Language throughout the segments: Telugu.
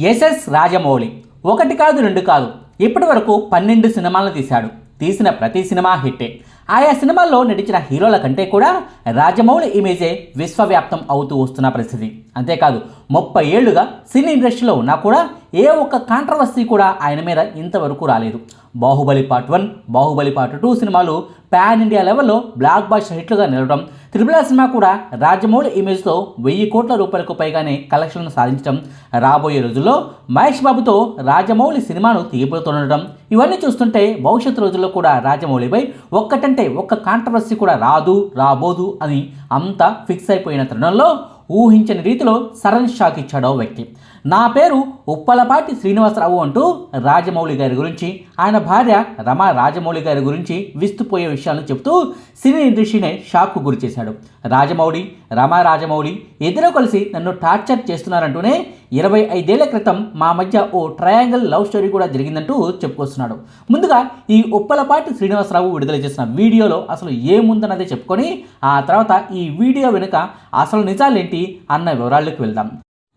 ఎస్ఎస్ రాజమౌళి. ఒకటి కాదు రెండు కాదు. ఇప్పటి వరకు పన్నెండు సినిమాలను తీశాడు. తీసిన ప్రతి సినిమా హిట్టే. ఆయా సినిమాల్లో నటించిన హీరోల కంటే కూడా రాజమౌళి ఇమేజే విశ్వవ్యాప్తం అవుతూ వస్తున్న పరిస్థితి. అంతేకాదు ముప్పై ఏళ్ళుగా సినీ ఇండస్ట్రీలో ఉన్నా కూడా ఏ ఒక్క కాంట్రవర్సీ కూడా ఆయన మీద ఇంతవరకు రాలేదు. Baahubali part one Baahubali part two సినిమాలు పాన్ ఇండియా లెవెల్లో బ్లాక్ బాస్టర్ హిట్లుగా నిలవడం త్రిపుల సినిమా కూడా రాజమౌళి ఇమేజ్తో వెయ్యి కోట్ల రూపాయలకు పైగానే కలెక్షన్లు సాధించడం. రాబోయే రోజుల్లో మహేష్ బాబుతో రాజమౌళి సినిమాను తీయబోతుండటం ఇవన్నీ చూస్తుంటే భవిష్యత్ రోజుల్లో కూడా రాజమౌళిపై ఒక్కటంటే ఒక్క కాంట్రవర్సీ కూడా రాదు రాబోదు అని అంతా ఫిక్స్ అయిపోయిన తరుణంలో ఊహించని రీతిలో సడన్ షాక్ ఇచ్చాడో వ్యక్తి. నా పేరు ఉప్పలపాటి శ్రీనివాసరావు అంటూ రాజమౌళి గారి గురించి ఆయన భార్య రమా రాజమౌళి గారి గురించి విస్తుపోయే విషయాలను చెబుతూ సినీ ఇండస్ట్రీనే షాక్కు గురిచేశాడు. రాజమౌళి రమా రాజమౌళి ఇద్దరూ కలిసి నన్ను టార్చర్ చేస్తున్నారంటూనే ఇరవై ఐదేళ్ళ క్రితం మా మధ్య ఓ ట్రయాంగిల్ లవ్ స్టోరీ కూడా జరిగిందంటూ చెప్పుకొస్తున్నాడు. ముందుగా ఈ ఉప్పలపాటి శ్రీనివాసరావు విడుదల చేసిన వీడియోలో అసలు ఏముందన్నది చెప్పుకొని ఆ తర్వాత ఈ వీడియో వెనుక అసలు నిజాలేంటి అన్న వివరాల్లోకి వెళ్దాం.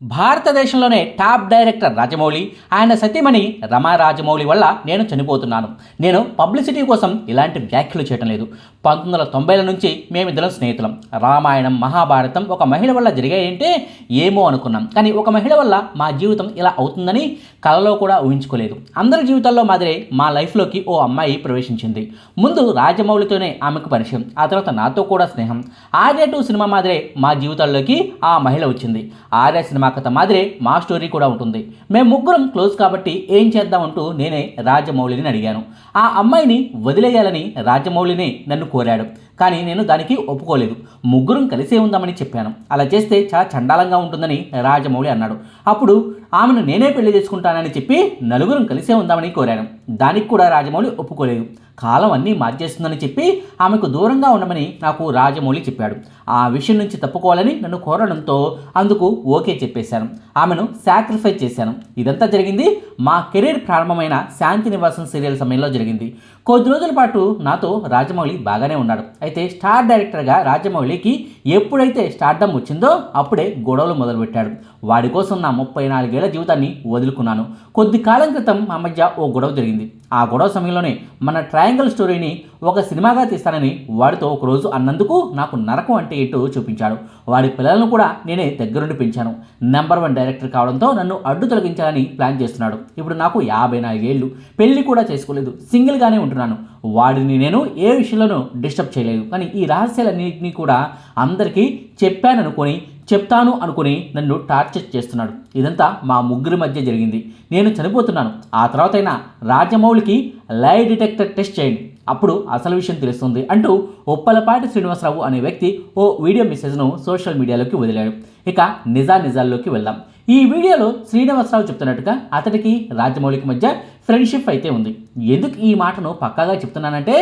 భారతదేశంలోనే టాప్ డైరెక్టర్ రాజమౌళి ఆయన సతీమణి రమా రాజమౌళి వల్ల నేను చనిపోతున్నాను. నేను పబ్లిసిటీ కోసం ఇలాంటి వ్యాఖ్యలు చేయటం లేదు. పంతొమ్మిది వందల తొంభైల నుంచి మేమిద్దరం స్నేహితులం. రామాయణం మహాభారతం ఒక మహిళ వల్ల జరిగాయంటే ఏమో అనుకున్నాం. కానీ ఒక మహిళ వల్ల మా జీవితం ఇలా అవుతుందని కలలో కూడా ఊహించుకోలేదు. అందరి జీవితాల్లో మాదిరే మా లైఫ్లోకి ఓ అమ్మాయి ప్రవేశించింది. ముందు రాజమౌళితోనే ఆమెకు పరిచయం ఆ తర్వాత నాతో కూడా స్నేహం. ఆర్య టూ సినిమా మాదిరే మా జీవితాల్లోకి ఆ మహిళ వచ్చింది. ఆర్య సినిమా కథ మాదిరే మా స్టోరీ కూడా ఉంటుంది. మేము ముగ్గురం క్లోజ్ కాబట్టి ఏం చేద్దామంటూ నేనే రాజమౌళిని అడిగాను. ఆ అమ్మాయిని వదిలేయాలని రాజమౌళిని నన్ను కోరాడు. కానీ నేను దానికి ఒప్పుకోలేదు. ముగ్గురం కలిసే ఉందామని చెప్పాను. అలా చేస్తే చాలా చండాలంగా ఉంటుందని రాజమౌళి అన్నాడు. అప్పుడు ఆమెను నేనే పెళ్ళి చేసుకుంటానని చెప్పి నలుగురం కలిసే ఉందామని కోరాను. దానికి కూడా రాజమౌళి ఒప్పుకోలేదు. కాలం అన్నీ మార్చేస్తుందని చెప్పి ఆమెకు దూరంగా ఉండమని నాకు రాజమౌళి చెప్పాడు. ఆ విషయం నుంచి తప్పుకోవాలని నన్ను కోరడంతో అందుకు ఓకే చెప్పేశాను. ఆమెను సాక్రిఫైస్ చేశాను. ఇదంతా జరిగింది మా కెరీర్ ప్రారంభమైన శాంతి నివాసం సీరియల్ సమయంలో జరిగింది. కొద్ది రోజుల పాటు నాతో రాజమౌళి బాగానే ఉన్నాడు. అయితే స్టార్ డైరెక్టర్గా రాజమౌళికి ఎప్పుడైతే స్టార్డమ్ వచ్చిందో అప్పుడే గొడవలు మొదలుపెట్టాడు. వాడి కోసం నా ముప్పై నాలుగేళ్ళ జీవితాన్ని వదులుకున్నాను. కొద్ది కాలం క్రితం మా మధ్య ఓ గొడవ జరిగింది. ఆ గొడవ సమయంలోనే మన ట్రయాంగిల్ స్టోరీని ఒక సినిమాగా తీస్తానని వాడితో ఒకరోజు అన్నందుకు నాకు నరకం అంటే ఏంటో చూపించాడు. వాడి పిల్లలను కూడా నేనే దగ్గరుండి పెంచాను. నెంబర్ వన్ డైరెక్టర్ కావడంతో నన్ను అడ్డు తొలగించాలని ప్లాన్ చేస్తున్నాడు. ఇప్పుడు నాకు యాభై నాలుగేళ్ళు పెళ్ళి కూడా చేసుకోలేదు. సింగిల్గానే ఉంటున్నాను. వాడిని నేను ఏ విషయంలోనూ డిస్టర్బ్ చేయలేదు. కానీ ఈ రహస్యాలన్నింటినీ కూడా అందరికీ చెప్పాననుకొని చెప్తాను అనుకుని నన్ను టార్చర్ చేస్తున్నాడు. ఇదంతా మా ముగ్గురి మధ్య జరిగింది. నేను చనిపోతున్నాను. ఆ తర్వాతైనా రాజమౌళికి లై డిటెక్టర్ టెస్ట్ చేయండి. అప్పుడు అసలు విషయం తెలుస్తుంది అంటూ ఉప్పలపాటి శ్రీనివాసరావు అనే వ్యక్తి ఓ వీడియో మెసేజ్ను సోషల్ మీడియాలోకి వదిలాడు. ఇక నిజా నిజాల్లోకి వెళ్దాం. ఈ వీడియోలో శ్రీనివాసరావు చెప్తున్నట్టుగా అతడికి రాజమౌళికి మధ్య ఫ్రెండ్షిప్ అయితే ఉంది. ఎందుకు ఈ మాటను పక్కాగా చెప్తున్నానంటే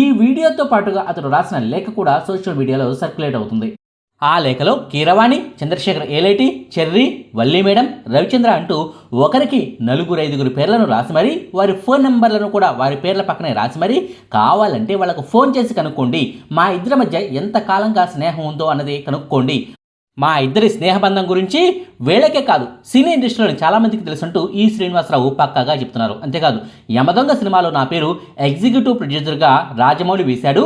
ఈ వీడియోతో పాటుగా అతడు రాసిన లేఖ కూడా సోషల్ మీడియాలో సర్క్యులేట్ అవుతుంది. ఆ లేఖలో కీరవాణి చంద్రశేఖర్ ఏలేటి చెర్రి వల్లి మేడం రవిచంద్ర అంటూ ఒకరికి నలుగురు ఐదుగురు పేర్లను రాసి మరీ వారి ఫోన్ నెంబర్లను కూడా వారి పేర్ల పక్కనే రాసి మరీ కావాలంటే వాళ్ళకు ఫోన్ చేసి కనుక్కోండి. మా ఇద్దరి మధ్య ఎంత కాలంగా స్నేహం ఉందో అన్నది కనుక్కోండి. మా ఇద్దరి స్నేహబంధం గురించి వీళ్ళకే కాదు సినీ ఇండస్ట్రీలో చాలామందికి తెలుసుంటూ ఈ శ్రీనివాసరావు పక్కాగా చెప్తున్నారు. అంతేకాదు యమదొంగ సినిమాలో నా పేరు ఎగ్జిక్యూటివ్ ప్రొడ్యూసర్గా రాజమౌళి వేశాడు.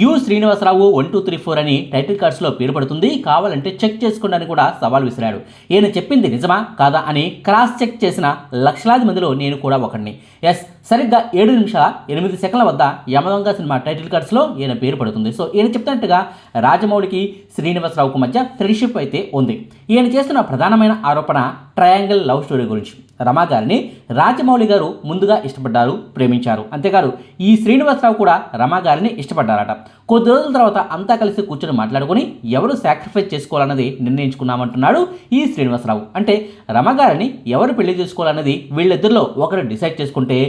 U Srinivasarao one two three four అని టైటిల్ కార్డ్స్లో పేరు పడుతుంది. కావాలంటే చెక్ చేసుకోండి అని కూడా సవాల్ విసిరాడు. ఈయన చెప్పింది నిజమా కాదా అని క్రాస్ చెక్ చేసిన లక్షలాది మందిలో నేను కూడా ఒకడిని. ఎస్ సరిగ్గా ఏడు నిమిషాల ఎనిమిది సెకండ్ల వద్ద యమదొంగ సినిమా టైటిల్ కార్డ్స్లో ఈయన పేరు పడుతుంది. సో ఈయన చెప్తున్నట్టుగా రాజమౌళికి శ్రీనివాసరావుకు మధ్య ఫ్రెండ్షిప్ అయితే ఉంది. ఈయన చేస్తున్న ప్రధానమైన ఆరోపణ ట్రయాంగిల్ లవ్ స్టోరీ గురించి. రమా గారిని రాజమౌళి గారు ముందుగా ఇష్టపడ్డారు ప్రేమించారు. అంతేకాదు ఈ శ్రీనివాసరావు కూడా రమా గారిని ఇష్టపడ్డారట. కొద్ది రోజుల తర్వాత అంతా కలిసి కూర్చొని మాట్లాడుకుని ఎవరు సాక్రిఫైస్ చేసుకోవాలన్నది నిర్ణయించుకున్నామంటున్నాడు ఈ శ్రీనివాసరావు. అంటే రమా గారిని ఎవరు పెళ్ళి చేసుకోవాలన్నది వీళ్ళిద్దరిలో ఒకరు డిసైడ్ చేసుకుంటే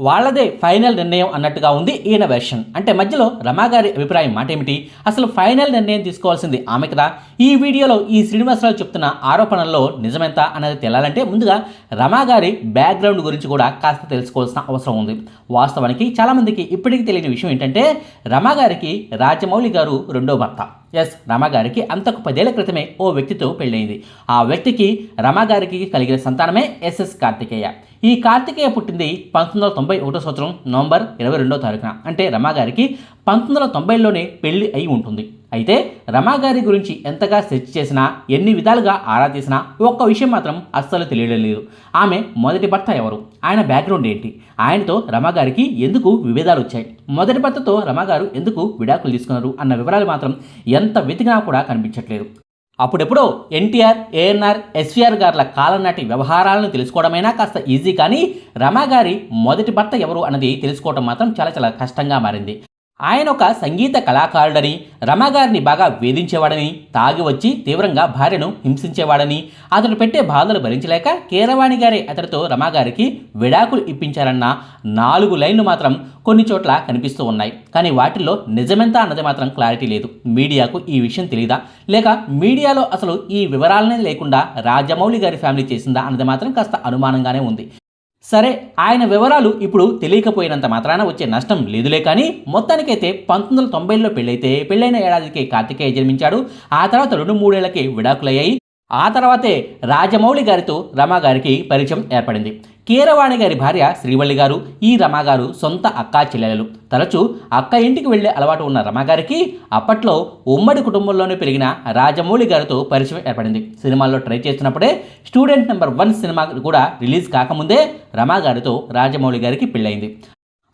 వాళ్ళదే ఫైనల్ నిర్ణయం అన్నట్టుగా ఉంది ఈయన వెర్షన్ అంటే మధ్యలో రమాగారి అభిప్రాయం మాట ఏమిటి అసలు ఫైనల్ నిర్ణయం తీసుకోవాల్సింది ఆమె కదా. ఈ వీడియోలో ఈ శ్రీనివాసరావు చెప్తున్న ఆరోపణల్లో నిజమెంత అనేది తెలియాలంటే ముందుగా రమాగారి బ్యాక్గ్రౌండ్ గురించి కూడా కాస్త తెలుసుకోవాల్సిన అవసరం ఉంది. వాస్తవానికి చాలామందికి ఇప్పటికీ తెలియని విషయం ఏంటంటే రమాగారికి రాజమౌళి గారు రెండో భర్త. ఎస్ రమాగారికి అంతకు పదేళ్ళ క్రితమే ఓ వ్యక్తితో పెళ్ళైంది ఆ వ్యక్తికి రమాగారికి కలిగిన సంతానమే ఎస్ఎస్ కార్తికేయ. ఈ కార్తికేయ పుట్టింది పంతొమ్మిది వందల తొంభై ఒకటో సంవత్సరం నవంబర్ ఇరవై రెండో తారీఖున. అంటే రమాగారికి పంతొమ్మిది వందల తొంభైలోనే పెళ్ళి అయి ఉంటుంది. అయితే రమాగారి గురించి ఎంతగా సెర్చ్ చేసినా ఎన్ని విధాలుగా ఆరా తీసినా ఒక్క విషయం మాత్రం అస్సలు తెలియడం లేదు. ఆమె మొదటి భర్త ఎవరు? ఆయన బ్యాక్గ్రౌండ్ ఏంటి? ఆయనతో రమాగారికి ఎందుకు విభేదాలు వచ్చాయి? మొదటి భర్తతో రమాగారు ఎందుకు విడాకులు తీసుకున్నారు అన్న వివరాలు మాత్రం ఎంత వెతికినా కూడా కనిపించట్లేదు. అప్పుడెప్పుడో ఎన్టీఆర్ ఏఎన్ఆర్ ఎస్వీఆర్ గార్ల కాలం నాటి వ్యవహారాలను తెలుసుకోవడమైనా కాస్త ఈజీ కానీ రమాగారి మొదటి భర్త ఎవరు అన్నది తెలుసుకోవడం మాత్రం చాలా చాలా కష్టంగా మారింది. ఆయన ఒక సంగీత కళాకారుడని రమాగారిని బాగా వేధించేవాడని తాగి వచ్చి తీవ్రంగా భార్యను హింసించేవాడని అతడు పెట్టే బాధలు భరించలేక కీరవాణి గారే అతడితో రమాగారికి విడాకులు ఇప్పించారన్న నాలుగు లైన్లు మాత్రం కొన్ని చోట్ల కనిపిస్తూ ఉన్నాయి. కానీ వాటిల్లో నిజమెంత అన్నది మాత్రం క్లారిటీ లేదు. మీడియాకు ఈ విషయం తెలియదా లేక మీడియాలో అసలు ఈ వివరాలనే లేకుండా రాజమౌళి గారి ఫ్యామిలీ చేసిందా అన్నది మాత్రం కాస్త అనుమానంగానే ఉంది. సరే ఆయన వివరాలు ఇప్పుడు తెలియకపోయినంత మాత్రాన వచ్చే నష్టం లేదులే కానీ మొత్తానికైతే పంతొమ్మిది వందల తొంభైలో పెళ్ళైతే పెళ్ళైన ఏడాదికి కార్తికేయ జన్మించాడు. ఆ తర్వాత రెండు మూడేళ్ళకి విడాకులయ్యాయి. ఆ తర్వాతే రాజమౌళి గారితో రమా గారికి పరిచయం ఏర్పడింది. కీరవాణి గారి భార్య శ్రీవల్లి గారు ఈ రమాగారు సొంత అక్కా చెల్లెలు. తరచూ అక్క ఇంటికి వెళ్ళే అలవాటు ఉన్న రమాగారికి అప్పట్లో ఉమ్మడి కుటుంబంలోనే పెరిగిన రాజమౌళి గారితో పరిచయం ఏర్పడింది. సినిమాల్లో ట్రై చేస్తున్నప్పుడే స్టూడెంట్ నెంబర్ వన్ సినిమా కూడా రిలీజ్ కాకముందే రమాగారితో రాజమౌళి గారికి పెళ్ళైంది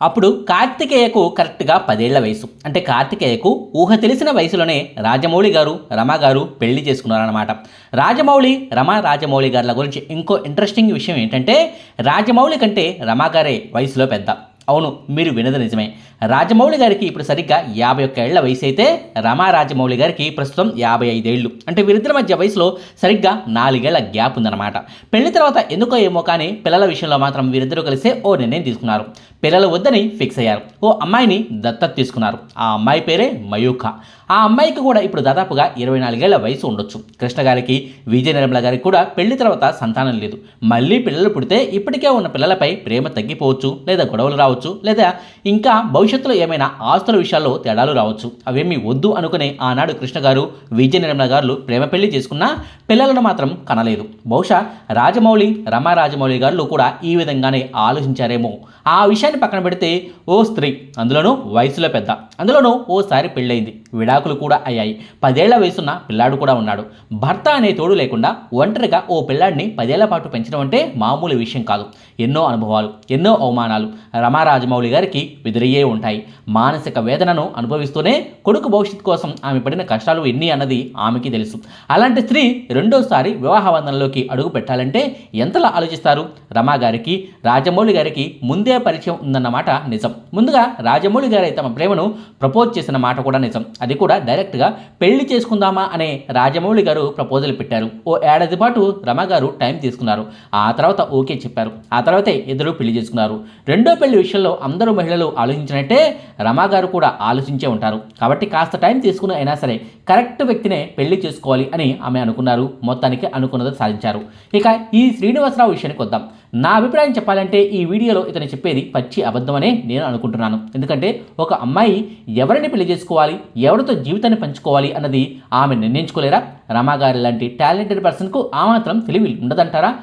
అప్పుడు కార్తికేయకు కరెక్ట్గా పదేళ్ళ వయసు. అంటే కార్తికేయకు ఊహ తెలిసిన వయసులోనే రాజమౌళి గారు రమ గారు పెళ్ళి చేసుకున్నారన్నమాట. రాజమౌళి రమ రాజమౌళి గారుల గురించి ఇంకో ఇంట్రెస్టింగ్ విషయం ఏంటంటే రాజమౌళి కంటే రమ గారే వయసులో పెద్ద. అవును మీరు వినది నిజమే. రాజమౌళి గారికి ఇప్పుడు సరిగ్గా యాభై ఒక్క ఏళ్ళ వయసు అయితే రమా రాజమౌళి గారికి ప్రస్తుతం యాభై ఐదేళ్ళు అంటే వీరిద్దరి మధ్య వయసులో సరిగ్గా నాలుగేళ్ళ గ్యాప్ ఉందన్నమాట. పెళ్ళి తర్వాత ఎందుకో ఏమో కానీ పిల్లల విషయంలో మాత్రం వీరిద్దరూ కలిసే ఓ నిర్ణయం తీసుకున్నారు. పిల్లలు వద్దని ఫిక్స్ అయ్యారు. ఓ అమ్మాయిని దత్తత తీసుకున్నారు. ఆ అమ్మాయి పేరే మయూఖ. ఆ అమ్మాయికి కూడా ఇప్పుడు దాదాపుగా ఇరవై నాలుగేళ్ళ వయసు ఉండొచ్చు. కృష్ణ గారికి విజయ నిర్మల గారికి కూడా పెళ్ళి తర్వాత సంతానం లేదు. మళ్ళీ పిల్లలు పుడితే ఇప్పటికే ఉన్న పిల్లలపై ప్రేమ తగ్గిపోవచ్చు లేదా గొడవలు రావచ్చు లేదా ఇంకా భవిష్యత్తులో ఏమైనా ఆస్తుల విషయాల్లో తేడాలు రావచ్చు. అవేమీ వద్దు అనుకునే ఆనాడు కృష్ణ గారు విజయ నిర్మల గారు ప్రేమ పెళ్ళి చేసుకున్నా పిల్లలను మాత్రం కనలేదు. బహుశా రాజమౌళి రమా రాజమౌళి గారు కూడా ఈ విధంగానే ఆలోచించారేమో. ఆ విషయాన్ని పక్కన పెడితే ఓ స్త్రీ అందులోనూ వయసులో పెద్ద అందులోనూ ఓసారి పెళ్ళయింది. విడాకులు కూడా అయ్యాయి. పదేళ్ళ వయసున్న పిల్లాడు కూడా ఉన్నాడు. భర్త అనే తోడు లేకుండా ఒంటరిగా ఓ పిల్లాడిని పదేళ్ళ పాటు పెంచడం అంటే మామూలు విషయం కాదు. ఎన్నో అనుభవాలు ఎన్నో అవమానాలు రమారాజమౌళి గారికి ఎదురయ్యే ఉంటాయి. మానసిక వేదనను అనుభవిస్తూనే కొడుకు భవిష్యత్తు కోసం ఆమె పడిన కష్టాలు ఎన్ని అన్నది ఆమెకి తెలుసు. అలాంటి స్త్రీ రెండోసారి వివాహ బంధంలోకి అడుగు పెట్టాలంటే ఎంతలా ఆలోచిస్తారు? రమా గారికి రాజమౌళి గారికి ముందే పరిచయం ఉందన్నమాట నిజం. ముందుగా రాజమౌళి గారి తమ ప్రేమను ప్రపోజ్ చేసిన మాట కూడా నిజం. అది కూడా డైరెక్ట్గా పెళ్ళి చేసుకుందామా అనే రాజమౌళి గారు ప్రపోజల్ పెట్టారు. ఓ ఏడాది పాటు రమ గారు టైం తీసుకున్నారు. ఆ తర్వాత ఓకే చెప్పారు. ఆ తర్వాతే ఇద్దరు పెళ్ళి చేసుకున్నారు. రెండో పెళ్ళి విషయంలో అందరూ మహిళలు ఆలోచించినట్టే రమా గారు కూడా ఆలోచించే ఉంటారు. కాబట్టి కాస్త టైం తీసుకుని అయినా సరే కరెక్ట్ వ్యక్తినే పెళ్ళి చేసుకోవాలి అని ఆమె అనుకున్నారు. మొత్తానికి అనుకున్నది సాధించారు. ఇక ఈ శ్రీనివాసరావు విషయానికి వద్దాం. నా అభిప్రాయం చెప్పాలంటే ఈ వీడియోలో ఇతను చెప్పేది పచ్చి అబద్ధమనే నేను అనుకుంటున్నాను. ఎందుకంటే ఒక అమ్మాయి ఎవరిని పెళ్ళి చేసుకోవాలి ఎవరితో జీవితాన్ని పంచుకోవాలి అన్నది ఆమె నిర్ణయించుకోలేరా? రమాగారి లాంటి టాలెంటెడ్ పర్సన్కు ఆ మాత్రం తెలివి ఉండదంటారా?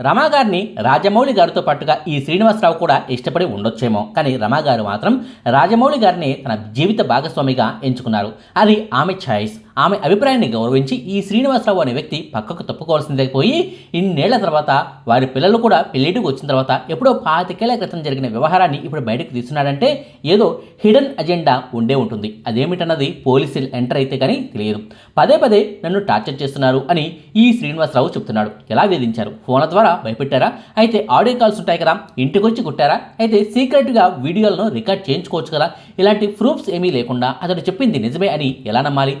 రమాగారిని రాజమౌళి గారితో పాటుగా ఈ శ్రీనివాసరావు కూడా ఇష్టపడి ఉండొచ్చేమో. కానీ రమాగారు మాత్రం రాజమౌళి గారిని తన జీవిత భాగస్వామిగా ఎంచుకున్నారు. అది ఆమె ఛాయిస్. ఆమె అభిప్రాయాన్ని గౌరవించి ఈ శ్రీనివాసరావు అనే వ్యక్తి పక్కకు తప్పుకోవాల్సిందే పోయి ఇన్నేళ్ళ తర్వాత వారి పిల్లలు కూడా పెళ్ళిటికి వచ్చిన తర్వాత ఎప్పుడో పాతికేళ్ళ క్రితం జరిగిన వ్యవహారాన్ని ఇప్పుడు బయటకు తీస్తున్నాడంటే ఏదో హిడెన్ అజెండా ఉండే ఉంటుంది. అదేమిటన్నది పోలీసులు ఎంటర్ అయితే కానీ తెలియదు. పదే పదే నన్ను టార్చర్ చేస్తున్నారు అని ఈ శ్రీనివాసరావు చెప్తున్నాడు. ఎలా వేధించారు? ఫోన్ల ద్వారా భయపెట్టారా? అయితే ఆడియో కాల్స్ ఉంటాయి కదా ఇంటికి వచ్చి కుట్టారా? అయితే సీక్రెట్గా వీడియోలను రికార్డ్ చేయించుకోవచ్చు కదా? ఇలాంటి ప్రూఫ్స్ ఏమీ లేకుండా అతడు చెప్పింది నిజమే అని ఎలా నమ్మాలి?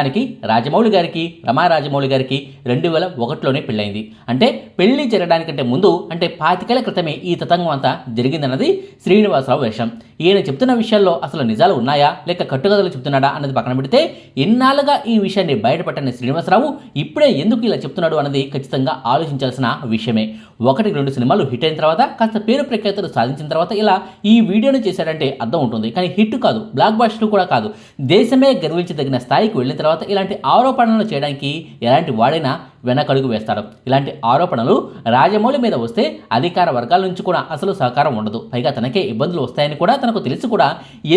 నిజానికి రాజమౌళి గారికి రమా రాజమౌళి గారికి రెండు వేల ఒకటిలోనే పెళ్ళైంది అంటే పెళ్ళి జరగడానికంటే ముందు అంటే పాతికేళ్ళ క్రితమే ఈ తతంగం అంతా జరిగిందన్నది శ్రీనివాసరావు వేషం. ఈయన చెప్తున్న విషయాల్లో అసలు నిజాలు ఉన్నాయా? లేక కట్టుకథలు చెప్తున్నాడా? అన్నది పక్కన పెడితే ఎన్నాళ్ళుగా ఈ విషయాన్ని బయటపట్టని శ్రీనివాసరావు ఇప్పుడే ఎందుకు ఇలా చెప్తున్నాడు అన్నది ఖచ్చితంగా ఆలోచించాల్సిన విషయమే. ఒకటి రెండు సినిమాలు హిట్ అయిన తర్వాత కాస్త పేరు ప్రఖ్యాతులు సాధించిన తర్వాత ఇలా ఈ వీడియోను చేశాడంటే అర్థం ఉంటుంది. కానీ హిట్ కాదు బ్లాక్ బాస్టర్ కూడా కాదు. దేశమే గర్వించదగిన స్థాయికి వెళ్ళిన తర్వాత తర్వాత ఇలాంటి ఆరోపణలు చేయడానికి ఎలాంటి వాడైనా వెనకడుగు వేస్తాడు ఇలాంటి ఆరోపణలు రాజమౌళి మీద వస్తే అధికార వర్గాల నుంచి కూడా అసలు సహకారం ఉండదు. పైగా తనకే ఇబ్బందులు వస్తాయని కూడా తనకు తెలిసి కూడా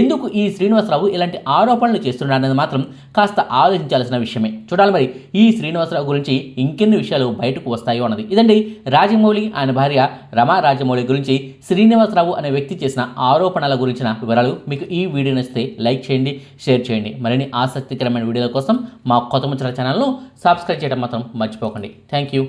ఎందుకు ఈ శ్రీనివాసరావు ఇలాంటి ఆరోపణలు చేస్తున్నాడనేది మాత్రం కాస్త ఆలోచించాల్సిన విషయమే. చూడాలి మరి ఈ శ్రీనివాసరావు గురించి ఇంకెన్ని విషయాలు బయటకు వస్తాయో అన్నది. ఇదండి రాజమౌళి ఆయన భార్య రమా రాజమౌళి గురించి శ్రీనివాసరావు అనే వ్యక్తి చేసిన ఆరోపణల గురించిన వివరాలు మీకు ఈ వీడియో నచ్చితే లైక్ చేయండి షేర్ చేయండి. మరిన్ని ఆసక్తికరమైన వీడియోల కోసం మా కొత్త ముచ్చల ఛానల్ను సబ్స్క్రైబ్ చేయడం మాత్రం మర్చిపోకండి థ్యాంక్ యూ